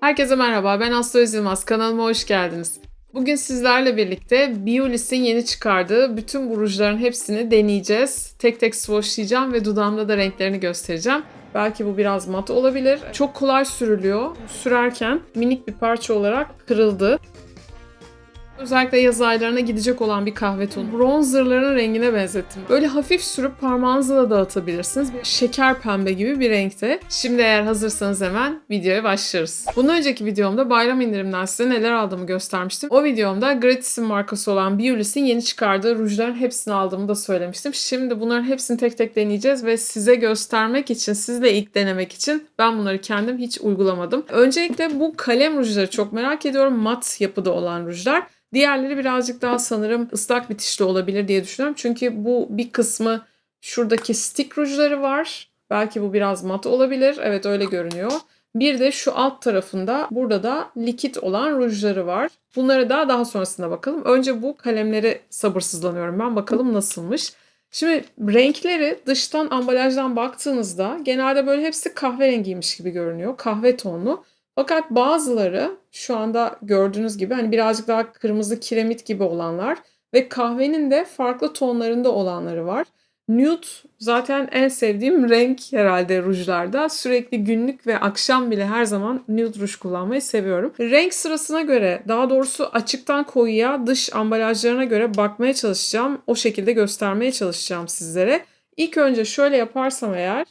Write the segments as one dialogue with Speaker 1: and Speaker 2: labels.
Speaker 1: Herkese merhaba, ben Aslı Özilmaz. Kanalıma hoş geldiniz. Bugün sizlerle birlikte Biolis'in yeni çıkardığı bütün bu rujların hepsini deneyeceğiz. Tek tek swatchlayacağım ve dudağımda da renklerini göstereceğim. Belki bu biraz mat olabilir. Çok kolay sürülüyor. Sürerken minik bir parça olarak kırıldı. Özellikle yaz aylarına gidecek olan bir kahve tonu. Bronzerların rengine benzettim. Böyle hafif sürüp parmağınızla da dağıtabilirsiniz. Bir şeker pembe gibi bir renkte. Şimdi eğer hazırsanız hemen videoya başlarız. Bundan önceki videomda bayram indirimden size neler aldığımı göstermiştim. O videomda Gratis'in markası olan Biolis'in yeni çıkardığı rujların hepsini aldığımı da söylemiştim. Şimdi bunların hepsini tek tek deneyeceğiz ve size göstermek için, sizle ilk denemek için ben bunları kendim hiç uygulamadım. Öncelikle bu kalem rujları çok merak ediyorum. Mat yapıda olan rujlar. Diğerleri birazcık daha sanırım ıslak bitişli olabilir diye düşünüyorum. Çünkü bu bir kısmı şuradaki stick rujları var. Belki bu biraz mat olabilir. Evet öyle görünüyor. Bir de şu alt tarafında burada da likit olan rujları var. Bunları da daha sonrasında bakalım. Önce bu kalemleri sabırsızlanıyorum ben. Bakalım nasılmış. Şimdi renkleri dıştan ambalajdan baktığınızda genelde böyle hepsi kahverengiymiş gibi görünüyor. Kahve tonlu. Fakat bazıları şu anda gördüğünüz gibi hani birazcık daha kırmızı kiremit gibi olanlar ve kahvenin de farklı tonlarında olanları var. Nude zaten en sevdiğim renk herhalde rujlarda. Sürekli günlük ve akşam bile her zaman nude ruj kullanmayı seviyorum. Renk sırasına göre daha doğrusu açıktan koyuya dış ambalajlarına göre bakmaya çalışacağım. O şekilde göstermeye çalışacağım sizlere. İlk önce şöyle yaparsam eğer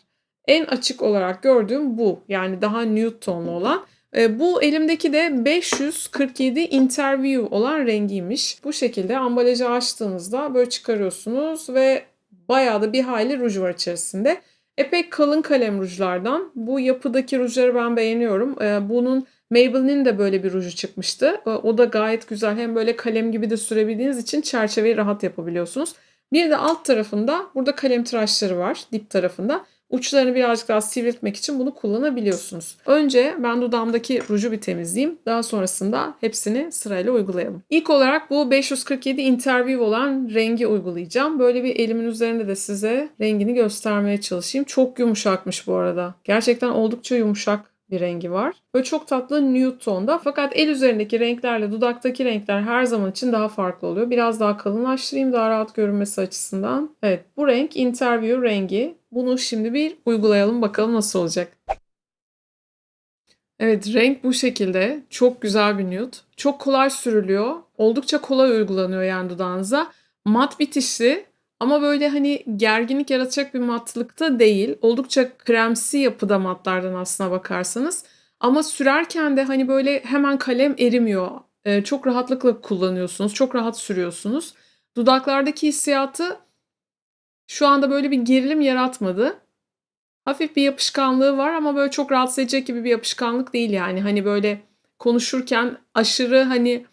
Speaker 1: en açık olarak gördüğüm bu. Yani daha nude tonlu olan. E, bu elimdeki de 547 Interview olan rengiymiş. Bu şekilde ambalajı açtığınızda böyle çıkarıyorsunuz ve bayağı da bir hayli ruj var içerisinde. Epey kalın kalem rujlardan. Bu yapıdaki rujları ben beğeniyorum. E, bunun Maybelline'in de böyle bir ruju çıkmıştı. E, o da gayet güzel. Hem böyle kalem gibi de sürebildiğiniz için çerçeveyi rahat yapabiliyorsunuz. Bir de alt tarafında burada kalem tıraşları var dip tarafında. Uçlarını birazcık daha sivriltmek için bunu kullanabiliyorsunuz. Önce ben dudağımdaki ruju bir temizleyeyim. Daha sonrasında hepsini sırayla uygulayalım. İlk olarak bu 547 Interview olan rengi uygulayacağım. Böyle bir elimin üzerinde de size rengini göstermeye çalışayım. Çok yumuşakmış bu arada. Gerçekten oldukça yumuşak bir rengi var. Böyle çok tatlı nude tonda fakat el üzerindeki renklerle dudaktaki renkler her zaman için daha farklı oluyor. Biraz daha kalınlaştırayım daha rahat görünmesi açısından. Evet bu renk interview rengi. Bunu şimdi bir uygulayalım bakalım nasıl olacak. Evet renk bu şekilde. Çok güzel bir nude. Çok kolay sürülüyor. Oldukça kolay uygulanıyor yani dudağınıza. Mat bitişli ama böyle hani gerginlik yaratacak bir matlıkta değil. Oldukça kremsi yapıda matlardan aslına bakarsanız. Ama sürerken de hani böyle hemen kalem erimiyor. Ee, çok rahatlıkla kullanıyorsunuz. Çok rahat sürüyorsunuz. Dudaklardaki hissiyatı şu anda böyle bir gerilim yaratmadı. Hafif bir yapışkanlığı var ama böyle çok rahatsız edecek gibi bir yapışkanlık değil yani. Hani böyle konuşurken aşırı hani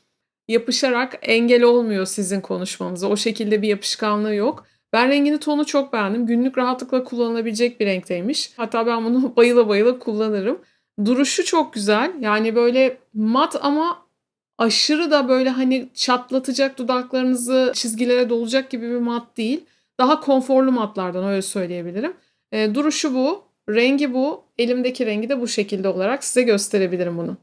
Speaker 1: yapışarak engel olmuyor sizin konuşmanıza. O şekilde bir yapışkanlığı yok. Ben rengini tonu çok beğendim. Günlük rahatlıkla kullanılabilecek bir renkteymiş. Hatta ben bunu bayıla bayıla kullanırım. Duruşu çok güzel. Yani böyle mat ama aşırı da böyle hani çatlatacak dudaklarınızı çizgilere dolacak gibi bir mat değil. Daha konforlu matlardan öyle söyleyebilirim. E, duruşu bu. Rengi bu. Elimdeki rengi de bu şekilde olarak size gösterebilirim bunu.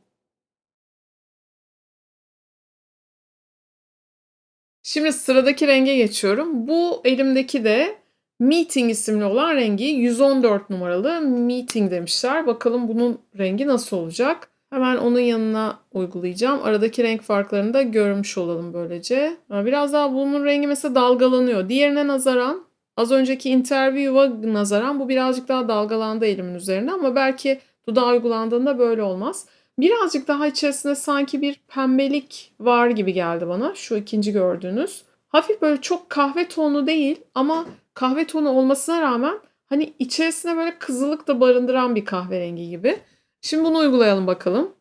Speaker 1: Şimdi sıradaki renge geçiyorum. Bu elimdeki de Meeting isimli olan rengi 114 numaralı Meeting demişler. Bakalım bunun rengi nasıl olacak? Hemen onun yanına uygulayacağım. Aradaki renk farklarını da görmüş olalım böylece. Biraz daha bunun rengi mesela dalgalanıyor. Diğerine nazaran az önceki Interview'a nazaran bu birazcık daha dalgalandı elimin üzerine ama belki dudağa uygulandığında böyle olmaz. Birazcık daha içerisinde sanki bir pembelik var gibi geldi bana. Şu ikinci gördüğünüz. Hafif böyle çok kahve tonu değil ama kahve tonu olmasına rağmen hani içerisinde böyle kızılık da barındıran bir kahverengi gibi. Şimdi bunu uygulayalım bakalım.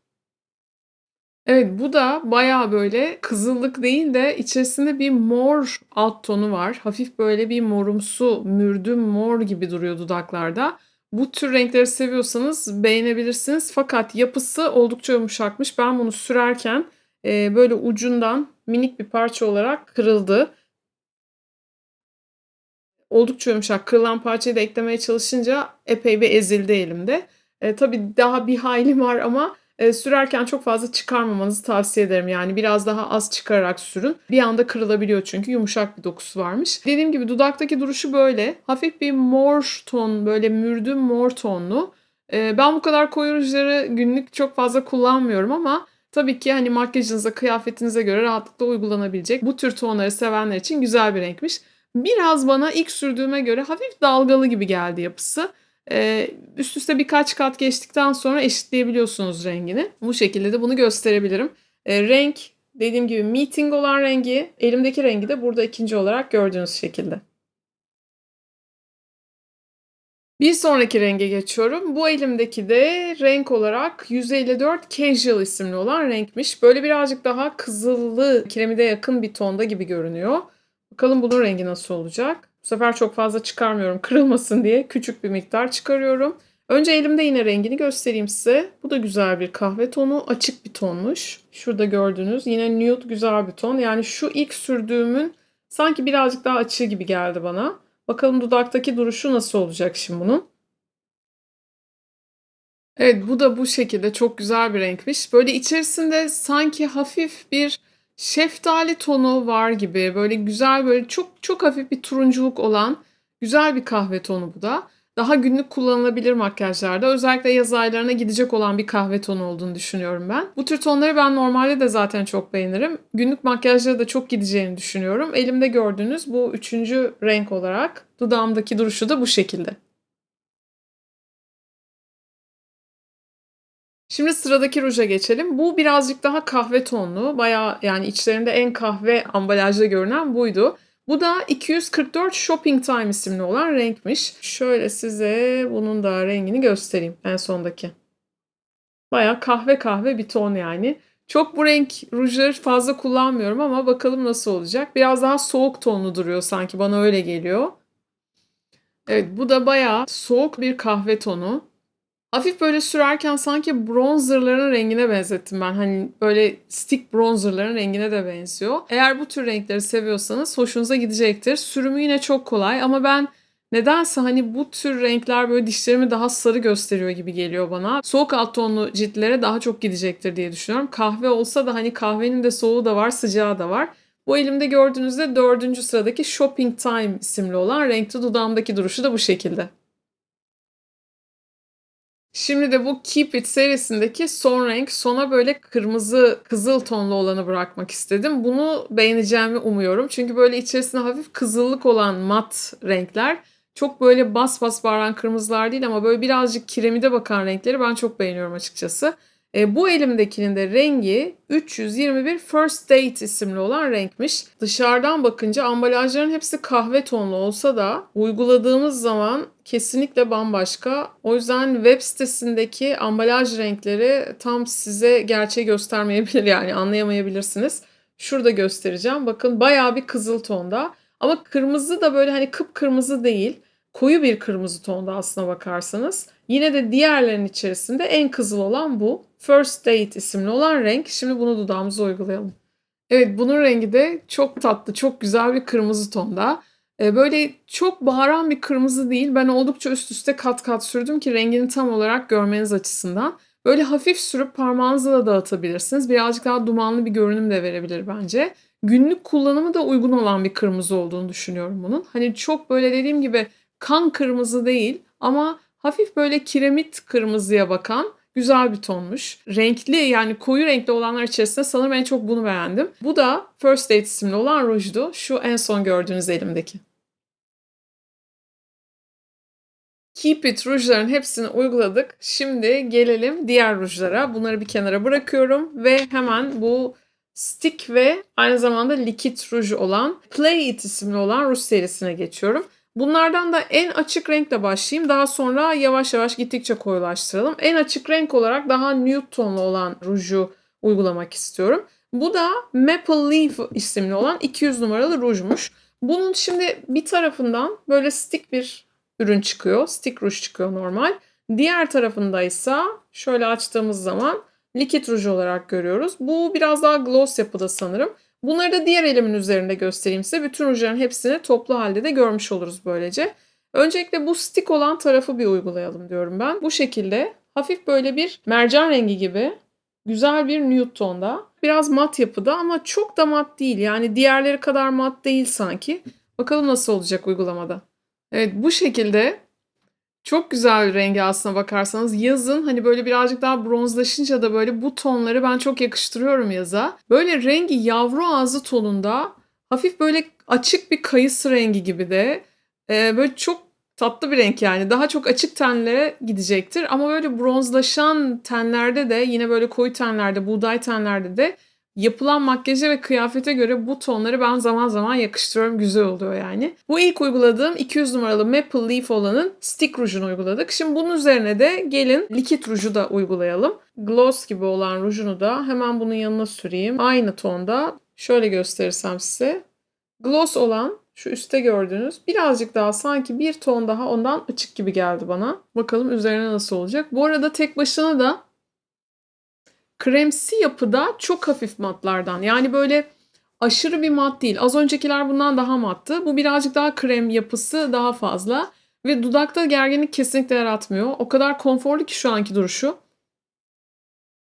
Speaker 1: Evet bu da baya böyle kızıllık değil de içerisinde bir mor alt tonu var. Hafif böyle bir morumsu, mürdüm mor gibi duruyor dudaklarda. Bu tür renkleri seviyorsanız beğenebilirsiniz. Fakat yapısı oldukça yumuşakmış. Ben bunu sürerken e, böyle ucundan minik bir parça olarak kırıldı. Oldukça yumuşak. Kırılan parçayı da eklemeye çalışınca epey bir ezildi elimde. E, tabii daha bir hayli var ama e, sürerken çok fazla çıkarmamanızı tavsiye ederim. Yani biraz daha az çıkararak sürün. Bir anda kırılabiliyor çünkü yumuşak bir dokusu varmış. Dediğim gibi dudaktaki duruşu böyle. Hafif bir mor ton, böyle mürdüm mor tonlu. E, ben bu kadar koyu rujları günlük çok fazla kullanmıyorum ama tabii ki hani makyajınıza, kıyafetinize göre rahatlıkla uygulanabilecek. Bu tür tonları sevenler için güzel bir renkmiş. Biraz bana ilk sürdüğüme göre hafif dalgalı gibi geldi yapısı. Ee, üst üste birkaç kat geçtikten sonra eşitleyebiliyorsunuz rengini. Bu şekilde de bunu gösterebilirim. Ee, renk dediğim gibi meeting olan rengi, elimdeki rengi de burada ikinci olarak gördüğünüz şekilde. Bir sonraki renge geçiyorum. Bu elimdeki de renk olarak 154 Casual isimli olan renkmiş. Böyle birazcık daha kızıllı, kiremide yakın bir tonda gibi görünüyor. Bakalım bunun rengi nasıl olacak? Bu sefer çok fazla çıkarmıyorum kırılmasın diye. Küçük bir miktar çıkarıyorum. Önce elimde yine rengini göstereyim size. Bu da güzel bir kahve tonu. Açık bir tonmuş. Şurada gördüğünüz yine nude güzel bir ton. Yani şu ilk sürdüğümün sanki birazcık daha açığı gibi geldi bana. Bakalım dudaktaki duruşu nasıl olacak şimdi bunun. Evet bu da bu şekilde çok güzel bir renkmiş. Böyle içerisinde sanki hafif bir şeftali tonu var gibi. Böyle güzel böyle çok çok hafif bir turunculuk olan güzel bir kahve tonu bu da. Daha günlük kullanılabilir makyajlarda. Özellikle yaz aylarına gidecek olan bir kahve tonu olduğunu düşünüyorum ben. Bu tür tonları ben normalde de zaten çok beğenirim. Günlük makyajlara da çok gideceğini düşünüyorum. Elimde gördüğünüz bu üçüncü renk olarak dudağımdaki duruşu da bu şekilde. Şimdi sıradaki ruja geçelim. Bu birazcık daha kahve tonlu. Baya yani içlerinde en kahve ambalajda görünen buydu. Bu da 244 Shopping Time isimli olan renkmiş. Şöyle size bunun da rengini göstereyim en sondaki. Baya kahve kahve bir ton yani. Çok bu renk rujları fazla kullanmıyorum ama bakalım nasıl olacak. Biraz daha soğuk tonlu duruyor sanki bana öyle geliyor. Evet bu da baya soğuk bir kahve tonu. Hafif böyle sürerken sanki bronzerların rengine benzettim ben. Hani böyle stick bronzerların rengine de benziyor. Eğer bu tür renkleri seviyorsanız hoşunuza gidecektir. Sürümü yine çok kolay ama ben nedense hani bu tür renkler böyle dişlerimi daha sarı gösteriyor gibi geliyor bana. Soğuk alt tonlu ciltlere daha çok gidecektir diye düşünüyorum. Kahve olsa da hani kahvenin de soğuğu da var, sıcağı da var. Bu elimde gördüğünüzde dördüncü sıradaki Shopping Time isimli olan renkli dudağımdaki duruşu da bu şekilde. Şimdi de bu Keep It serisindeki son renk sona böyle kırmızı kızıl tonlu olanı bırakmak istedim. Bunu beğeneceğimi umuyorum. Çünkü böyle içerisinde hafif kızıllık olan mat renkler çok böyle bas bas bağıran kırmızılar değil ama böyle birazcık kiremide bakan renkleri ben çok beğeniyorum açıkçası. E, bu elimdekinin de rengi 321 First Date isimli olan renkmiş. Dışarıdan bakınca ambalajların hepsi kahve tonlu olsa da uyguladığımız zaman kesinlikle bambaşka. O yüzden web sitesindeki ambalaj renkleri tam size gerçeği göstermeyebilir yani anlayamayabilirsiniz. Şurada göstereceğim. Bakın bayağı bir kızıl tonda. Ama kırmızı da böyle hani kıpkırmızı değil. Koyu bir kırmızı tonda aslına bakarsanız. Yine de diğerlerin içerisinde en kızıl olan bu. First Date isimli olan renk. Şimdi bunu dudağımıza uygulayalım. Evet bunun rengi de çok tatlı, çok güzel bir kırmızı tonda. Ee, böyle çok bağıran bir kırmızı değil. Ben oldukça üst üste kat kat sürdüm ki rengini tam olarak görmeniz açısından. Böyle hafif sürüp parmağınızla da dağıtabilirsiniz. Birazcık daha dumanlı bir görünüm de verebilir bence. Günlük kullanımı da uygun olan bir kırmızı olduğunu düşünüyorum bunun. Hani çok böyle dediğim gibi kan kırmızı değil ama hafif böyle kiremit kırmızıya bakan güzel bir tonmuş. Renkli yani koyu renkli olanlar içerisinde sanırım en çok bunu beğendim. Bu da First Date isimli olan rujdu. Şu en son gördüğünüz elimdeki. Keep It rujların hepsini uyguladık. Şimdi gelelim diğer rujlara. Bunları bir kenara bırakıyorum ve hemen bu stick ve aynı zamanda likit ruj olan Play It isimli olan ruj serisine geçiyorum. Bunlardan da en açık renkle başlayayım. Daha sonra yavaş yavaş gittikçe koyulaştıralım. En açık renk olarak daha nude tonlu olan ruju uygulamak istiyorum. Bu da Maple Leaf isimli olan 200 numaralı rujmuş. Bunun şimdi bir tarafından böyle stick bir ürün çıkıyor. Stick ruj çıkıyor normal. Diğer tarafında ise şöyle açtığımız zaman likit ruj olarak görüyoruz. Bu biraz daha gloss yapıda sanırım. Bunları da diğer elimin üzerinde göstereyim size. Bütün rujların hepsini toplu halde de görmüş oluruz böylece. Öncelikle bu stick olan tarafı bir uygulayalım diyorum ben. Bu şekilde hafif böyle bir mercan rengi gibi Güzel bir nude tonda. Biraz mat yapıda ama çok da mat değil. Yani diğerleri kadar mat değil sanki. Bakalım nasıl olacak uygulamada. Evet bu şekilde çok güzel bir rengi aslına bakarsanız. Yazın hani böyle birazcık daha bronzlaşınca da böyle bu tonları ben çok yakıştırıyorum yaza. Böyle rengi yavru ağzı tonunda hafif böyle açık bir kayısı rengi gibi de e, böyle çok tatlı bir renk yani. Daha çok açık tenlere gidecektir ama böyle bronzlaşan tenlerde de yine böyle koyu tenlerde, buğday tenlerde de yapılan makyaja ve kıyafete göre bu tonları ben zaman zaman yakıştırıyorum. Güzel oluyor yani. Bu ilk uyguladığım 200 numaralı Maple Leaf olanın stick rujunu uyguladık. Şimdi bunun üzerine de gelin likit ruju da uygulayalım. Gloss gibi olan rujunu da hemen bunun yanına süreyim. Aynı tonda. Şöyle gösterirsem size. Gloss olan şu üstte gördüğünüz birazcık daha sanki bir ton daha ondan açık gibi geldi bana. Bakalım üzerine nasıl olacak. Bu arada tek başına da kremsi yapıda çok hafif matlardan. Yani böyle aşırı bir mat değil. Az öncekiler bundan daha mattı. Bu birazcık daha krem yapısı daha fazla. Ve dudakta gerginlik kesinlikle yaratmıyor. O kadar konforlu ki şu anki duruşu.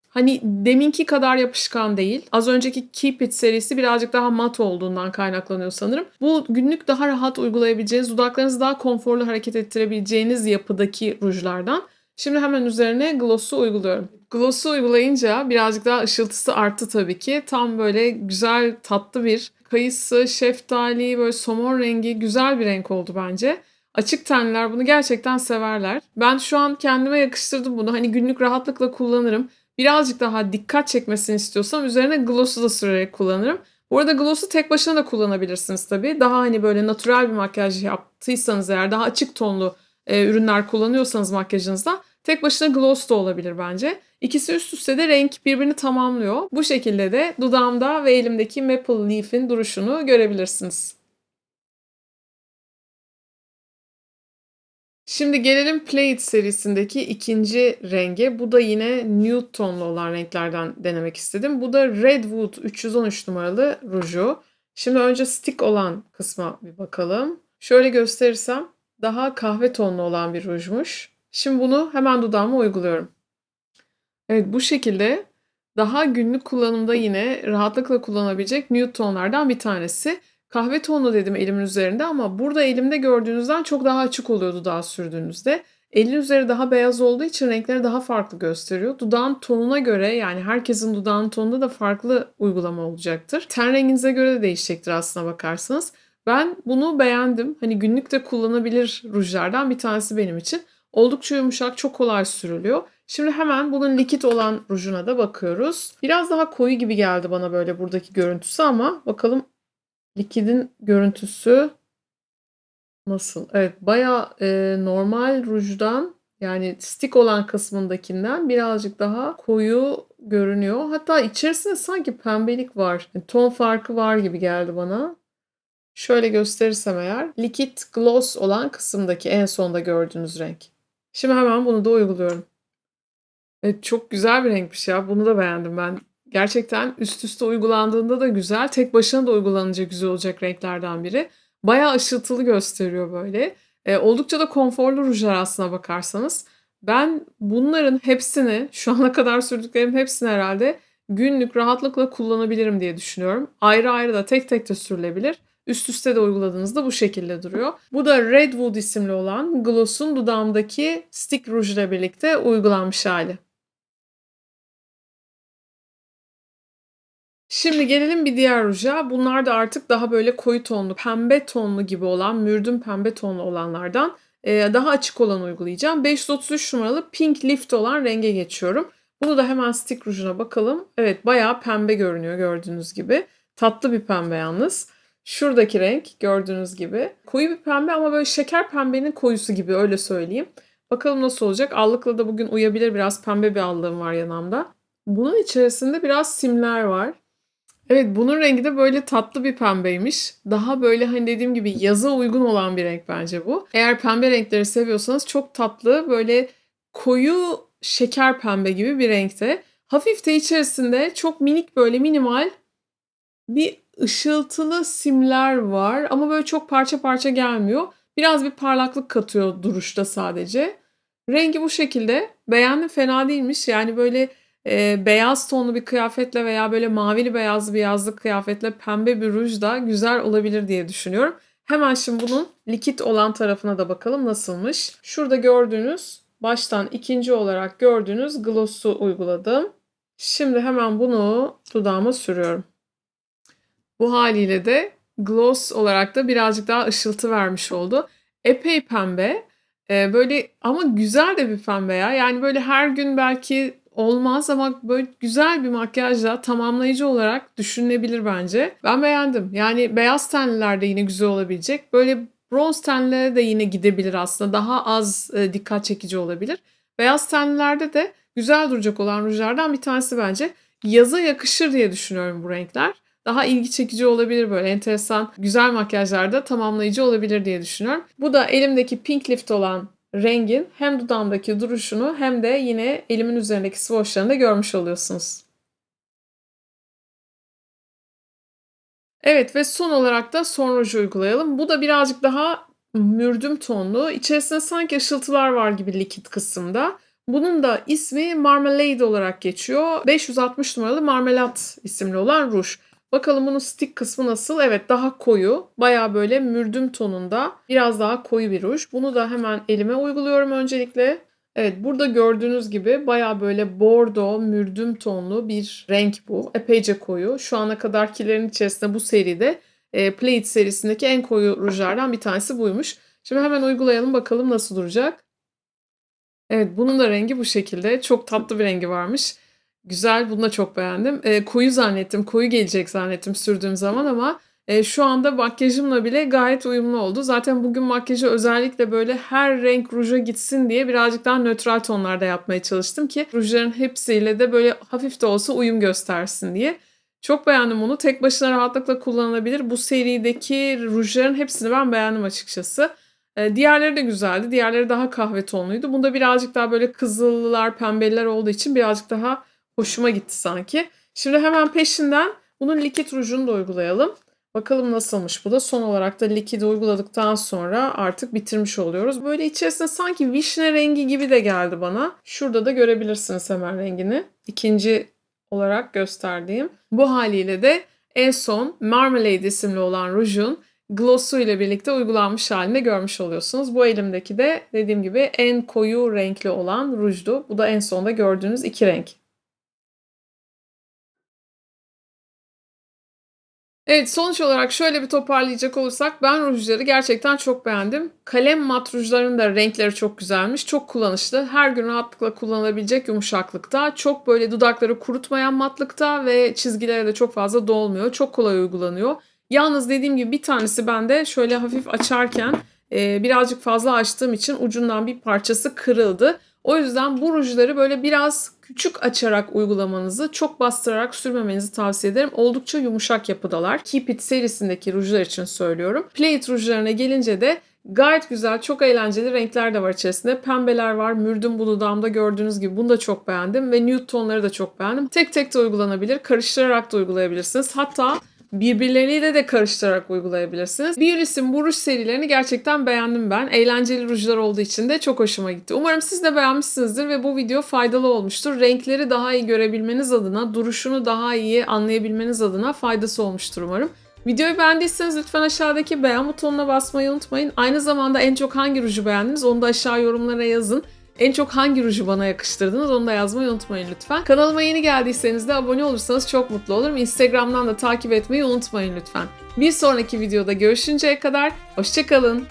Speaker 1: Hani deminki kadar yapışkan değil. Az önceki Keep It serisi birazcık daha mat olduğundan kaynaklanıyor sanırım. Bu günlük daha rahat uygulayabileceğiniz, dudaklarınızı daha konforlu hareket ettirebileceğiniz yapıdaki rujlardan. Şimdi hemen üzerine gloss'u uyguluyorum. Gloss'u uygulayınca birazcık daha ışıltısı arttı tabii ki. Tam böyle güzel tatlı bir kayısı, şeftali, böyle somon rengi güzel bir renk oldu bence. Açık tenliler bunu gerçekten severler. Ben şu an kendime yakıştırdım bunu. Hani günlük rahatlıkla kullanırım. Birazcık daha dikkat çekmesini istiyorsam üzerine gloss'u da sürerek kullanırım. Bu arada gloss'u tek başına da kullanabilirsiniz tabii. Daha hani böyle natural bir makyaj yaptıysanız eğer daha açık tonlu e, ürünler kullanıyorsanız makyajınızda tek başına gloss da olabilir bence. İkisi üst üste de renk birbirini tamamlıyor. Bu şekilde de dudağımda ve elimdeki Maple Leaf'in duruşunu görebilirsiniz. Şimdi gelelim Play serisindeki ikinci renge. Bu da yine nude tonlu olan renklerden denemek istedim. Bu da Redwood 313 numaralı ruju. Şimdi önce stick olan kısma bir bakalım. Şöyle gösterirsem daha kahve tonlu olan bir rujmuş. Şimdi bunu hemen dudağıma uyguluyorum. Evet bu şekilde daha günlük kullanımda yine rahatlıkla kullanabilecek nude tonlardan bir tanesi. Kahve tonlu dedim elimin üzerinde ama burada elimde gördüğünüzden çok daha açık oluyor dudağa sürdüğünüzde. Elin üzeri daha beyaz olduğu için renkleri daha farklı gösteriyor. Dudağın tonuna göre yani herkesin dudağının tonunda da farklı uygulama olacaktır. Ten renginize göre de değişecektir aslına bakarsanız. Ben bunu beğendim. Hani günlük de kullanabilir rujlardan bir tanesi benim için. Oldukça yumuşak, çok kolay sürülüyor. Şimdi hemen bunun likit olan rujuna da bakıyoruz. Biraz daha koyu gibi geldi bana böyle buradaki görüntüsü ama bakalım likidin görüntüsü nasıl? Evet baya e, normal rujdan yani stick olan kısmındakinden birazcık daha koyu görünüyor. Hatta içerisinde sanki pembelik var. Yani ton farkı var gibi geldi bana. Şöyle gösterirsem eğer likit gloss olan kısımdaki en sonda gördüğünüz renk. Şimdi hemen bunu da uyguluyorum. Evet, çok güzel bir renkmiş ya. Bunu da beğendim ben. Gerçekten üst üste uygulandığında da güzel. Tek başına da uygulanınca güzel olacak renklerden biri. Bayağı ışıltılı gösteriyor böyle. E, oldukça da konforlu rujlar aslına bakarsanız. Ben bunların hepsini, şu ana kadar sürdüklerim hepsini herhalde günlük rahatlıkla kullanabilirim diye düşünüyorum. Ayrı ayrı da tek tek de sürülebilir. Üst üste de uyguladığınızda bu şekilde duruyor. Bu da Redwood isimli olan Gloss'un dudağımdaki stick ruj ile birlikte uygulanmış hali. Şimdi gelelim bir diğer ruja. Bunlar da artık daha böyle koyu tonlu, pembe tonlu gibi olan, mürdüm pembe tonlu olanlardan daha açık olan uygulayacağım. 533 numaralı Pink Lift olan renge geçiyorum. Bunu da hemen stick rujuna bakalım. Evet bayağı pembe görünüyor gördüğünüz gibi. Tatlı bir pembe yalnız. Şuradaki renk gördüğünüz gibi. Koyu bir pembe ama böyle şeker pembenin koyusu gibi öyle söyleyeyim. Bakalım nasıl olacak. Allıkla da bugün uyabilir. Biraz pembe bir allığım var yanımda. Bunun içerisinde biraz simler var. Evet bunun rengi de böyle tatlı bir pembeymiş. Daha böyle hani dediğim gibi yaza uygun olan bir renk bence bu. Eğer pembe renkleri seviyorsanız çok tatlı böyle koyu şeker pembe gibi bir renkte. Hafif de içerisinde çok minik böyle minimal bir ışıltılı simler var ama böyle çok parça parça gelmiyor. Biraz bir parlaklık katıyor duruşta sadece. Rengi bu şekilde. Beğendim fena değilmiş. Yani böyle e, beyaz tonlu bir kıyafetle veya böyle mavili beyazlı bir yazlık kıyafetle pembe bir ruj da güzel olabilir diye düşünüyorum. Hemen şimdi bunun likit olan tarafına da bakalım nasılmış. Şurada gördüğünüz baştan ikinci olarak gördüğünüz gloss'u uyguladım. Şimdi hemen bunu dudağıma sürüyorum. Bu haliyle de gloss olarak da birazcık daha ışıltı vermiş oldu. Epey pembe. Ee, böyle ama güzel de bir pembe ya. Yani böyle her gün belki olmaz ama böyle güzel bir makyajla tamamlayıcı olarak düşünülebilir bence. Ben beğendim. Yani beyaz tenliler de yine güzel olabilecek. Böyle bronz tenlilere de yine gidebilir aslında. Daha az e, dikkat çekici olabilir. Beyaz tenlilerde de güzel duracak olan rujlardan bir tanesi bence. Yaza yakışır diye düşünüyorum bu renkler. Daha ilgi çekici olabilir böyle enteresan güzel makyajlarda tamamlayıcı olabilir diye düşünüyorum. Bu da elimdeki Pink Lift olan rengin hem dudağımdaki duruşunu hem de yine elimin üzerindeki swatchlarını da görmüş oluyorsunuz. Evet ve son olarak da son ruj uygulayalım. Bu da birazcık daha mürdüm tonlu. İçerisinde sanki ışıltılar var gibi likit kısımda. Bunun da ismi Marmalade olarak geçiyor. 560 numaralı Marmelat isimli olan ruj. Bakalım bunun stick kısmı nasıl? Evet daha koyu. Baya böyle mürdüm tonunda. Biraz daha koyu bir ruj. Bunu da hemen elime uyguluyorum öncelikle. Evet burada gördüğünüz gibi baya böyle bordo, mürdüm tonlu bir renk bu. Epeyce koyu. Şu ana kadarkilerin içerisinde bu seride e, Plate serisindeki en koyu rujlardan bir tanesi buymuş. Şimdi hemen uygulayalım bakalım nasıl duracak. Evet bunun da rengi bu şekilde. Çok tatlı bir rengi varmış. Güzel, bunu da çok beğendim. E, koyu zannettim, koyu gelecek zannettim sürdüğüm zaman ama e, şu anda makyajımla bile gayet uyumlu oldu. Zaten bugün makyajı özellikle böyle her renk ruja gitsin diye birazcık daha nötral tonlarda yapmaya çalıştım ki rujların hepsiyle de böyle hafif de olsa uyum göstersin diye. Çok beğendim onu. Tek başına rahatlıkla kullanılabilir. Bu serideki rujların hepsini ben beğendim açıkçası. E, diğerleri de güzeldi. Diğerleri daha kahve tonluydu. Bunda birazcık daha böyle kızıllar, pembeliler olduğu için birazcık daha hoşuma gitti sanki. Şimdi hemen peşinden bunun likit rujunu da uygulayalım. Bakalım nasılmış bu da. Son olarak da likidi uyguladıktan sonra artık bitirmiş oluyoruz. Böyle içerisinde sanki vişne rengi gibi de geldi bana. Şurada da görebilirsiniz hemen rengini. İkinci olarak gösterdiğim. Bu haliyle de en son Marmalade isimli olan rujun glossu ile birlikte uygulanmış halinde görmüş oluyorsunuz. Bu elimdeki de dediğim gibi en koyu renkli olan rujdu. Bu da en sonda gördüğünüz iki renk. Evet sonuç olarak şöyle bir toparlayacak olursak ben rujları gerçekten çok beğendim. Kalem mat rujların da renkleri çok güzelmiş. Çok kullanışlı. Her gün rahatlıkla kullanılabilecek yumuşaklıkta. Çok böyle dudakları kurutmayan matlıkta ve çizgilere de çok fazla dolmuyor. Çok kolay uygulanıyor. Yalnız dediğim gibi bir tanesi bende şöyle hafif açarken birazcık fazla açtığım için ucundan bir parçası kırıldı. O yüzden bu rujları böyle biraz küçük açarak uygulamanızı, çok bastırarak sürmemenizi tavsiye ederim. Oldukça yumuşak yapıdalar. Keep It serisindeki rujlar için söylüyorum. Play It rujlarına gelince de Gayet güzel, çok eğlenceli renkler de var içerisinde. Pembeler var, mürdüm bu dudağımda gördüğünüz gibi bunu da çok beğendim. Ve nude tonları da çok beğendim. Tek tek de uygulanabilir, karıştırarak da uygulayabilirsiniz. Hatta birbirleriyle de karıştırarak uygulayabilirsiniz. Biolis'in bu ruj serilerini gerçekten beğendim ben. Eğlenceli rujlar olduğu için de çok hoşuma gitti. Umarım siz de beğenmişsinizdir ve bu video faydalı olmuştur. Renkleri daha iyi görebilmeniz adına, duruşunu daha iyi anlayabilmeniz adına faydası olmuştur umarım. Videoyu beğendiyseniz lütfen aşağıdaki beğen butonuna basmayı unutmayın. Aynı zamanda en çok hangi ruju beğendiniz onu da aşağı yorumlara yazın. En çok hangi ruju bana yakıştırdınız onu da yazmayı unutmayın lütfen. Kanalıma yeni geldiyseniz de abone olursanız çok mutlu olurum. Instagram'dan da takip etmeyi unutmayın lütfen. Bir sonraki videoda görüşünceye kadar hoşçakalın.